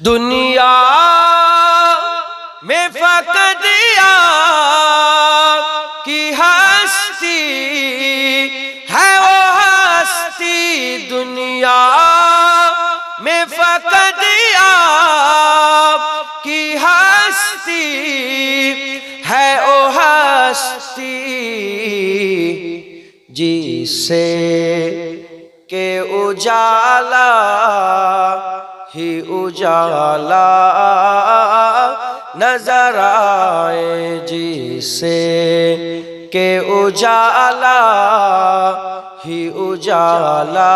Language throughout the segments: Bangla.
دنیا میں فقدیا کی ہستی ہے، وہ ہستی دنیا میں فقدیا کی ہستی ہے، وہ ہستی جی سے کہ اجالا ہی اجالا نظر آئے جسے کہ اجالا، ہی اجالا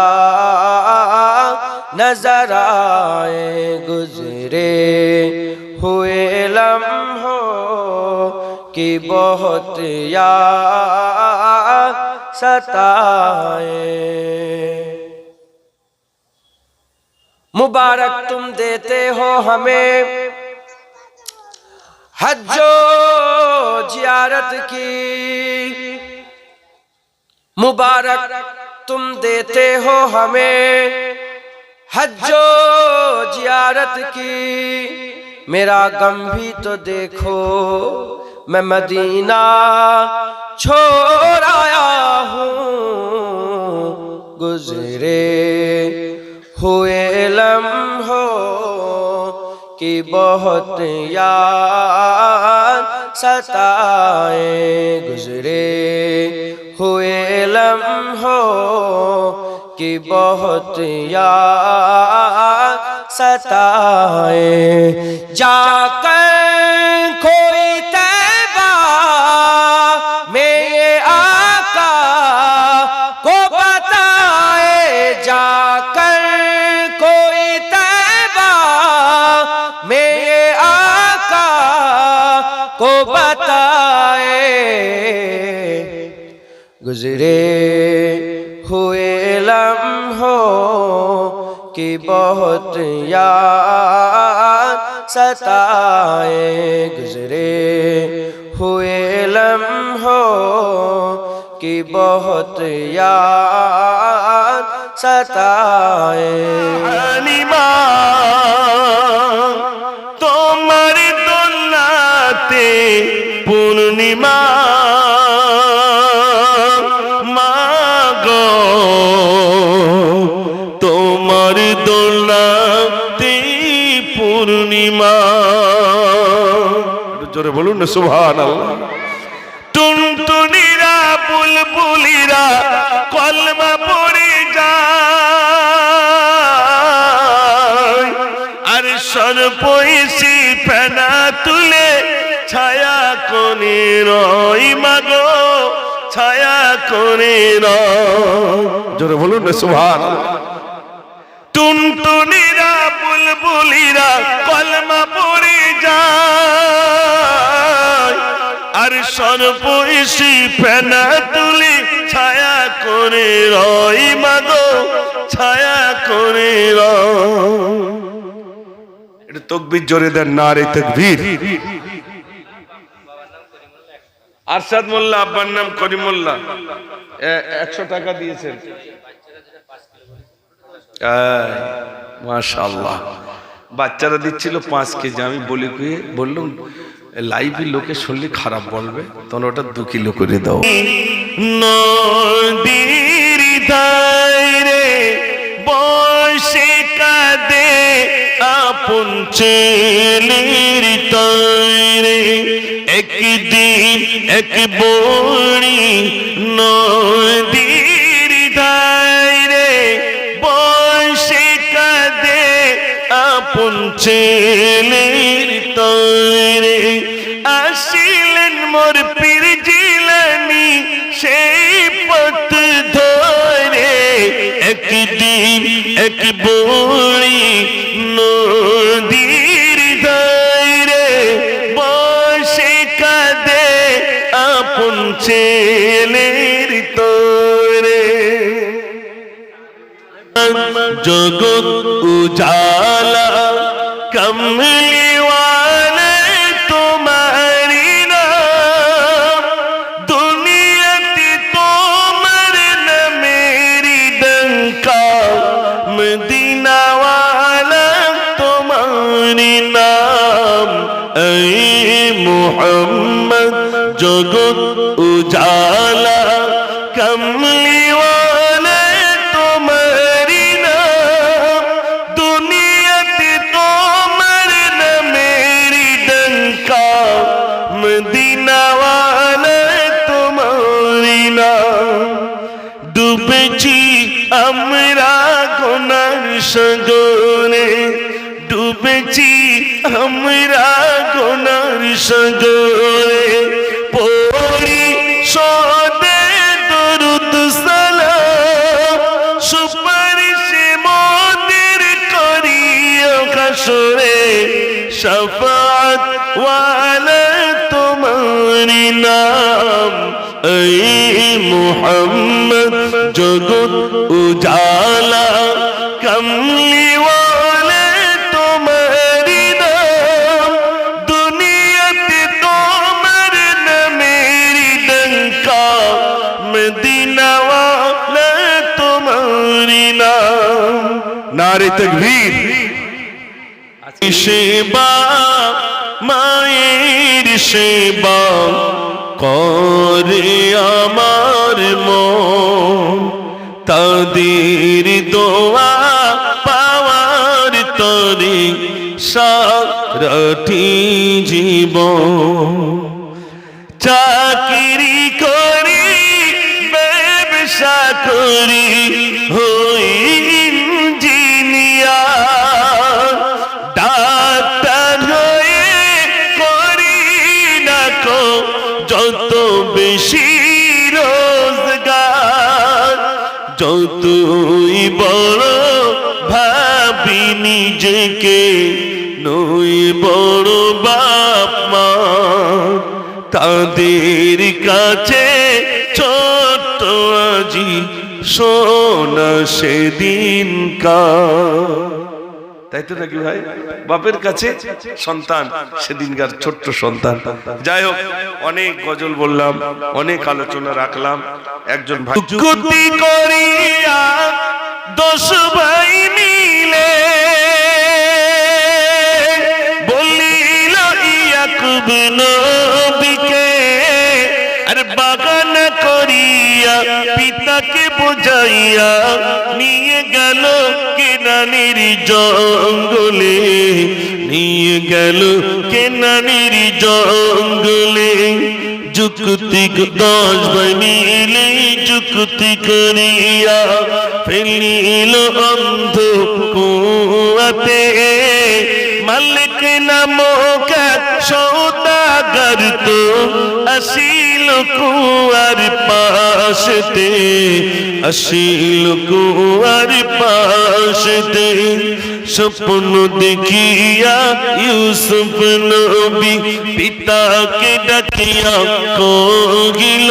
نظر آئے گزرے ہوئے لمحوں کی بہت یا ستائے۔ مبارک تم دیتے ہو ہمیں۔ حج و جیارت کی۔ مبارک تم دیتے ہو ہمیں۔ حج و جیارت کی۔ میرا غم بھی تو دیکھو۔ میں مدینہ چھوڑ آیا ہوں۔ گزرے۔ ہوئے لمحوں کی بہت یاد ستائے گزرے۔ ہوئے لمحوں کی بہت یاد ستائے۔ جا کر गुजरे हुए लम्हों की बहुत याद सताए गुजरे हुए लम्हों की बहुत याद सताए হালিমা তোমার দোলাতে পূর্ণিমা বলুন না সুভান টুনটুনিরা বুলবুলিরা কলমা পড়ে যায়। আর সর্বইসি ফেনা তুলে ছায়া কোনে রই মাগো ছায়া কোনে রয়। জোরে বলুন না সুভান সর্বইসি ফেনা তুলি, ছায়া করে রই মাগো, ছায়া করে রয় এটা তকবির জোরে দেন, না রে তকবীর। আরশাদ মোল্লা, আব্বার নাম করিমুল্লাহ একশো টাকা দিয়েছেন। মাশাল্লাহ বাচ্চারা দিচ্ছিল পাঁচ কেজি, আমি বলি কুয়ে বললাম লাইভে লোকে শুনলে খারাপ বলবে, তখন ওটা দু কিলো করে দাও। নদীর ধারে বসে কাঁদে আপন ছেলের তৈরে। একদিন এক বড়ি নদীর ধারে বসে কাঁদে আপন ছেলের তৈরে আসিলেন মোর পীর জিলানি, সেই পথ ধরে। একদিন এক বড়ি নদীর ধারে বসে কাঁদে আপন ছেলের তৈরে। জগৎ উজালা কমলিওয়ালে Guru. নাম এই মোহাম্মদ জগৎ উজালা নাম নারে তকবীর। সেবা মায়ের সেবা করে আমার মন। তাদের দোয়া পাওয়ার তরে সারটি জীবন। চাকরি করি, ব্যবসা করি হই যতই বড় ভাবি নিজেকে, নই বড় বাপ মা। তাদের কাছে ছোট আজি সোনা সেদিন কা তাই তো নাকি ভাই? বাপের কাছে সন্তান, সেদিনকার ছোট্ট সন্তান। যাই হোক, অনেক গজল বললাম, অনেক আলোচনা রাখলাম। একজন ভাই আর বাগান করিয়া পিতাকে বোঝাইয়া নিয়ে গেল কেনানির জঙ্গলে। নিয়ে গেল কেনানির জঙ্গলে। যুক্তি দশ মিলে যুক্তি করিয়া ফেলিল অন্ধ কুয়াতে। মালিক নামক সৌদাগর তো আসিল কুয়ার পাশতে আসিল কুয়ার পাশতে স্বপ্ন দেখিয়া ইউসুফ নবী পিতাকে ডাকিয়া কহিল,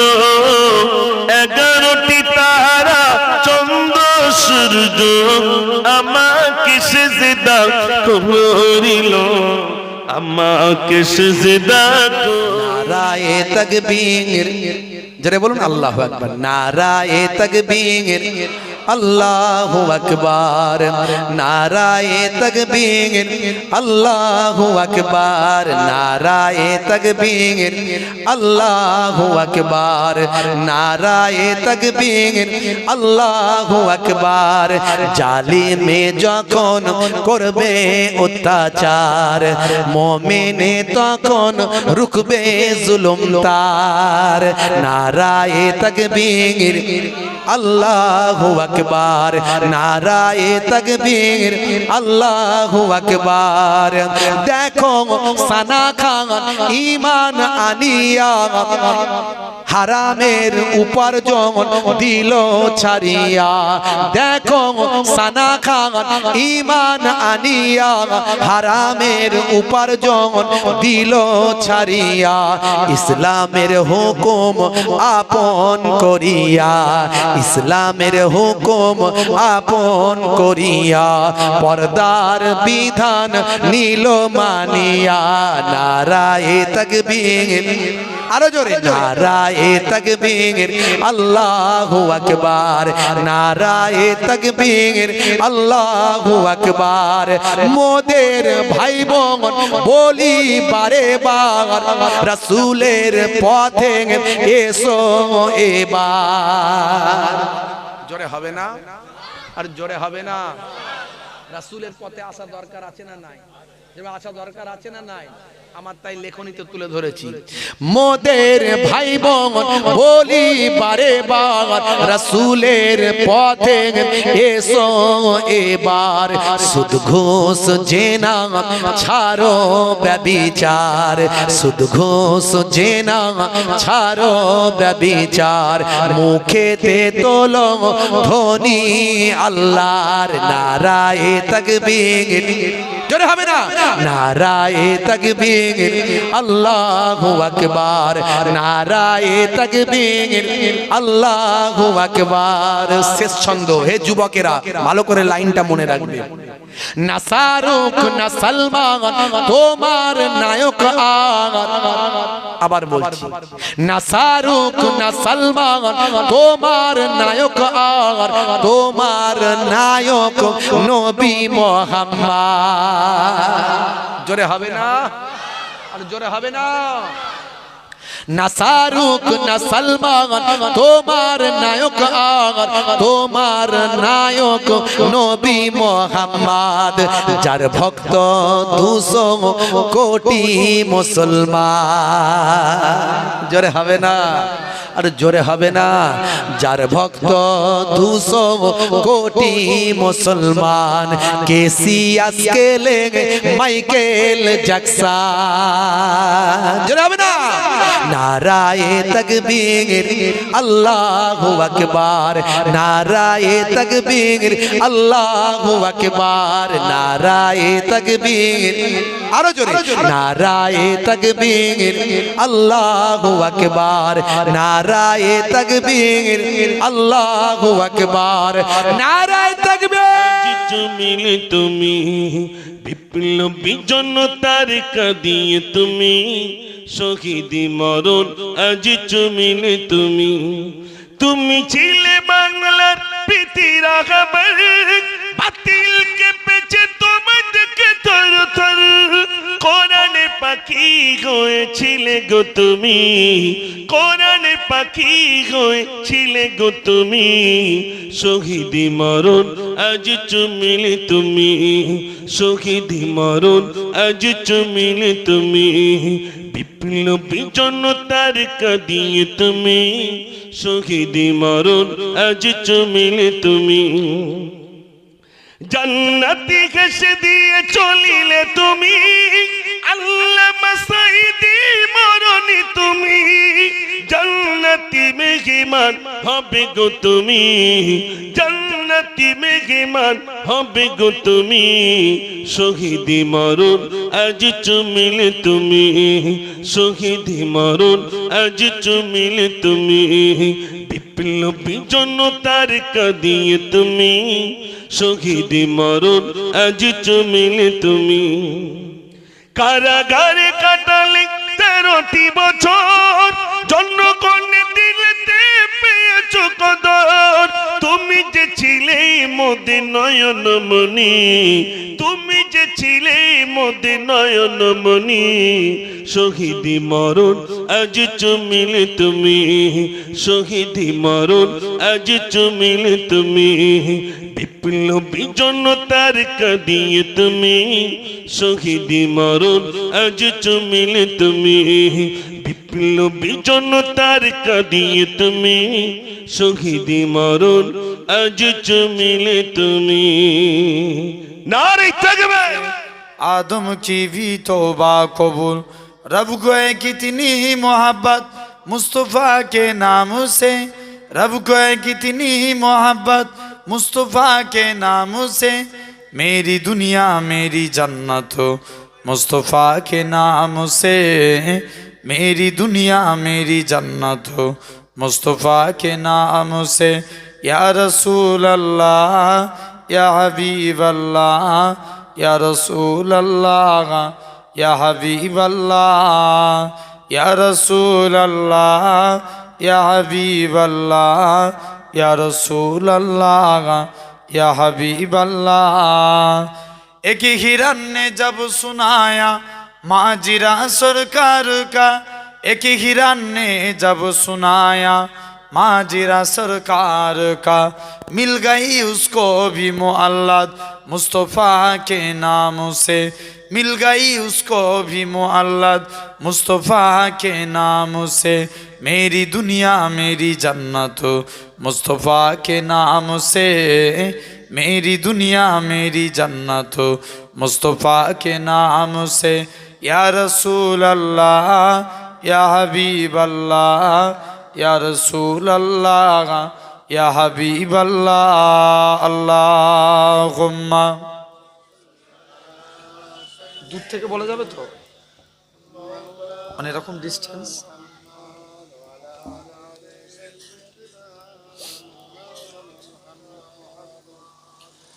এগারোটি তারা চন্দ্র সূর্য আমাকে সেজদা করিল। আমাকে সেজদা নারায়ে তকবীর। জরে বলুন আল্লাহু আকবার। নারায়ে তকবীর। আল্লাহু আকবার নারায়ে তকবীর আল্লাহু আকবার নারায়ে তকবীর আল্লাহু আকবার নারায়ে তকবীর আল্লাহু আকবার জালিমে যখন করবে অত্যাচার মমিনে তখন রুকবে জুলুম তার নারায়ে তকবীর আল্লাহু আকবার নারায়ে তকবীর আল্লাহু আকবার। দেখো সানা খান ঈমান আনিয়া হারামের উপার্জন দিল ছাড়িয়া। দেখো সানা খান ঈমান আনিয়া হারামের উপার্জন দিল ছাড়িয়া। ইসলামের হুকুম আপন করিয়া। ইসলামের হুকুম আপন করিয়া। পর্দার বিধান নীল মানিয়া। নারায় তকবীর। আরও জোরে নারায়ে তাকবীর আল্লাহু আকবার। নারায়ে তাকবীর আল্লাহু আকবার। মোদের ভাই বোন বলি বারে বার। রাসূলের পথে এসো এবার। জোরে হবে না? আর জোরে হবে না? রাসূলের পথে আসা দরকার আছে না নাই? আসা দরকার আছে না নাই? আমার তাই লেখনীতে তুলে ধরেছি। মোদের ভাই বোন বলি বারে বার, রাসূলের পথে এসো এবার। সুদ ঘোষ জেনা ছাড়ো ব্যবিচার। সুদ ঘোষ জেনা ছাড়ো ব্যবিচার। মুখেতে তোলো ধনী আল্লাহর নারায়ে তাকবীর। জোরে হবে না? নারায়ে তাকবীর, আল্লাহু আকবার। নারায়ে তাকবীর, আল্লাহু আকবার। শেষ ছন্দ। হে যুবকেরা, ভালো করে লাইনটা মনে রাখবে। না শাহরুখ না সালমান, তোমার নায়ক আবার বলছি না শাহরুখ না সালমান, তোমার নায়ক আর। তোমার নায়ক নবী মোহাম্মদ। জোরে হবে না? আর জোরে হবে না? না শাহরুখ, না সালমান, তোমার নায়ক আর তোমার নায়ক নবী মোহাম্মদ, যার ভক্ত দুশো কোটি মুসলমান। জোরে হবে না? আর জোরে হবে না। যার ভক্ত দুশো কোটি মুসলমান কেসিয়াস কেলে মাইকেল জ্যাকসন। জোরে হবে না? নারায়ে তকবীর, আল্লাহু আকবার। নারায়ে তকবীর, আল্লাহু আকবার। নারায়ে তকবীর, আরও জোরে। নারায়ে তকবীর, আল্লাহু আকবার। নারায়ে তকবীর, আল্লাহু আকবার। নারায়ে তকবীর। মিলে তুমি, বিপ্লবী জনতার কাঁদিয়ে তুমি, শহীদি মরণ আজ চমিলে তুমি। তুমি ছিলে বাংলার প্রীতির আগাবার বাতিল কেঁপেছে তোমার দেখে থর থর। কোরআনে পাখি হয়েছিলে গো তুমি। কোরআনে পাখি হয়েছিলে গো তুমি। শহীদি মরণ, আজ চুমিলে তুমি। শহীদি মরণ, আজ চুমিলে তুমি। বিপ্লবী জনতার কাঁদিয়ে তুমি। শহীদি মরণ, আজ চুমিলে তুমি। জান্নাতি ঘেসে দিয়ে চলিলে তুমি। আল্লাহ মাসাইদি মরণি তুমি। জান্নাতি মেঘমান হবে গো তুমি। জান্নাতি মেঘমান হবে গো তুমি। শহীদি মরণ আজ চুমিলে তুমি। শহীদি মরণ আজ চুমিলে তুমি। বিপ্লবী জনতার কাঁদিয়ে তুমি। শহীদি মরণ, আজ চমিলে তুমি। কারাগারে কাটালে তেরোটি বছর জন্মকন্যে দিলেতে পেয়েছ কদর। তুমি যে ছিলে মোদে নয়ন মনি তুমি যে ছিলে মোদে নয়ন মনি শহীদি মরণ, আজ চমিলে তুমি। শহীদি মরণ, আজ চমিলে তুমি। বিপ্লবী জনতার কাঁদিয়ে তুমি। শহীদ মরণ، আজ চমিল তুমি। বিপ্লবী জনতার কাঁদিয়ে তুমি। শহীদ মরণ، আজ চমিল তুমি। নারী থাকবে। آدم کی بھی توبہ قبول رب کو ہے کتنی ہی محبت مصطفیٰ کے نام سے رب کو ہے کتنی ہی محبت मुस्तफ़ा के नाम से मेरी दुनिया मेरी जन्नत मुस्तफ़ा के नाम से मेरी दुनिया मेरी जन्नत मुस्तफ़ा के नाम से या रसूल अल्लाह या हबीब अल्लाह या रसूल अल्लाह या हबीब अल्लाह या रसूल अल्लाह या हबीब अल्लाह ইয়া রসুল আল্লাহ ইয়া হাবিব আল্লাহ एक हिरन ने जब सुनाया माजिरा सरकार का एक हिरन ने जब सुनाया माजिरा सरकार का मिल गई उसको भी मुअल्लद मुस्तफ़ा के नाम से मिल गई उसको भी मुअल्लद मुस्तफ़ा के नाम से मेरी दुनिया मेरी जन्नत मुस्तफ़ा के नाम से मेरी दुनिया मेरी जन्नत मुस्तफ़ा के नाम से या रसूल अल्लाह या हबीब अल्लाह या रसूल अल्लाह या हबीब अल्लाह अल्लाहुम्मा দূর থেকে বলা যাবে তো মানে এরকম ডিস্টেন্স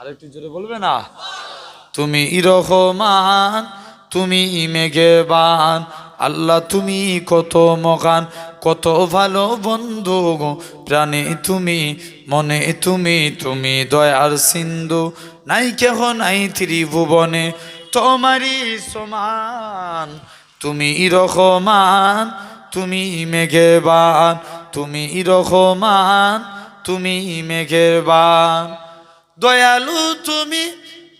আরেকটু জোরে বলবে না? তুমি রহমান তুমি মেঘেবান আল্লাহ, তুমি কত মগান কত ভালো বন্ধু প্রাণে তুমি, মনে তুমি তুমি দয়ার সিন্ধু। নাই কেহ নাই ত্রিভুবনে, তোমারই সমান। তুমি রহমান তুমি মেঘেবান তুমি রহমান তুমি মেঘেবান দয়ালু তুমি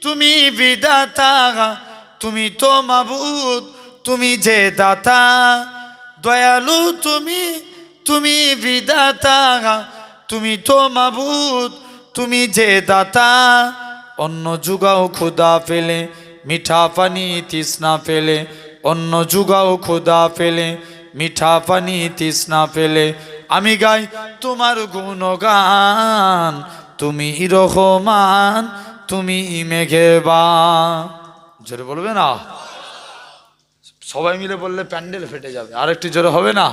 তুমি বিদাতা, তুমি তো মাবুদ, তুমি যে দাতা। দয়ালু তুমি তুমি বিদাতা, তুমি তো মাবুদ, তুমি যে দাতা। অন্য যুগাও খুদা পেলে মিঠা পানি তৃষ্ণা পেলে অন্য যুগাও খুদা পেলে মিঠা পানি তৃষ্ণা পেলে আমি গাই তোমার গুণগান তুমি রহমান, তুমি মেঘেবা। জোরে বলবে না? সবাই মিলে বললে প্যান্ডেল ফেটে যাবে। আর একটু জোরে হবে না?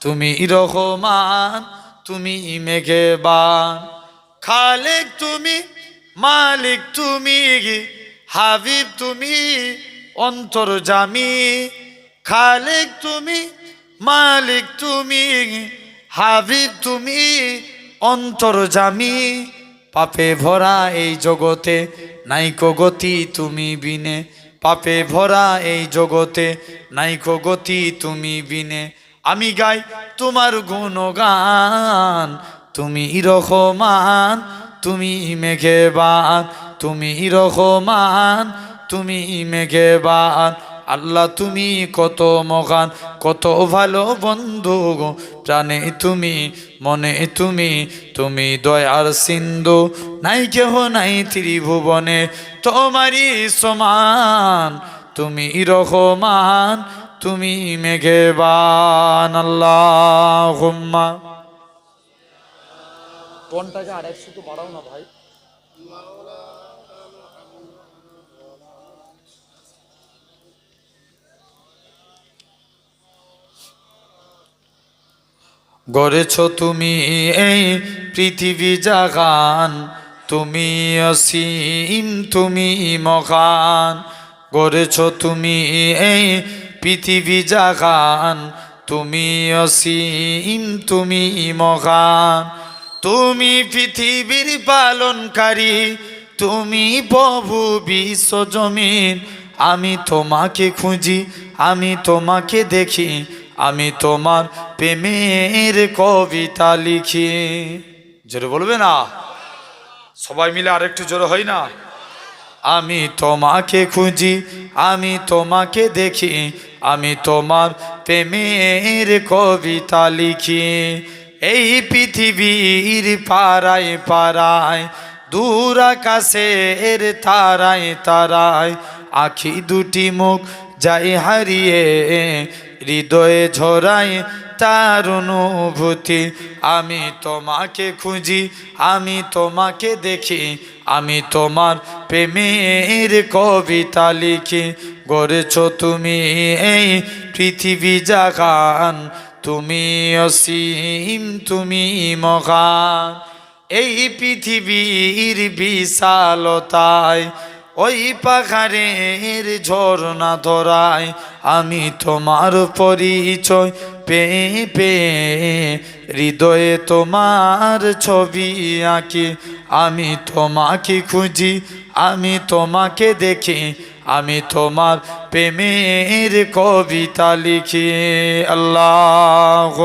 তুমি রহমান, তুমি মেঘেবান খালেক তুমি, মালিক তুমি, হাবিব তুমি, অন্তর জামি। খালেক তুমি, মালিক তুমি, হাবিব তুমি অন্তর জামি, পাপে ভরা এই জগতে নাইকো গতি তুমি বিনে। পাপে ভরা এই জগতে নাইকো গতি তুমি বিনে। আমি গাই তোমার গুণগান, তুমি রহমান তুমি মেঘেবান, তুমি রহমান তুমি মেঘেবান। আল্লাহ তুমি কত মগান কত ভালো বন্ধু প্রাণে তুমি, মনে তুমি তুমি দয়ার সিন্ধু। নাই কেহ নাই ত্রিভুবনে, তোমারই সমান। তুমি রহমান, তুমি মেঘেবান। আল্লাহ টনটাকে আর একশো তো বাড়াও না ভাই। গড়েছ তুমি এই পৃথিবী জাগান, তুমি অসীম, তুমি মহান। গড়েছ তুমি এই পৃথিবী জাগান, তুমি অসীম, তুমি মহান। তুমি পৃথিবীর পালনকারী, তুমি প্রভু বিশ্বজমিন আমি তোমাকে খুঁজি, আমি তোমাকে দেখি আমি তোমার প্রেমের কবিতা লিখি। জোরে বলবে না? সবাই মিলে আরেকটু জোরে হয় না? আমি তোমাকে খুঁজি, আমি তোমাকে দেখি, আমি তোমার প্রেমের কবিতা লিখি। এই পৃথিবীর পাড়ায় পাড়ায়, দূর আকাশের তারায় তারায়, আখি দুটি মুখ যাই হারিয়ে হৃদয়ে ঝরাই তার অনুভূতি, আমি তোমাকে খুঁজি, আমি তোমাকে দেখি, আমি তোমার প্রেমের কবিতা লিখি। গড়েছ তুমি এই পৃথিবী জাগান, তুমি অসীম, তুমি মহান। এই পৃথিবীর বিশালতায় ওই পাখারের ঝর্ণা ধরায় আমি তোমার পরিচয় পে পে, হৃদয়ে তোমার ছবি আঁকি। আমি তোমাকে খুঁজি, আমি তোমাকে দেখি, আমি তোমার প্রেমের কবিতা লিখি। আল্লাহ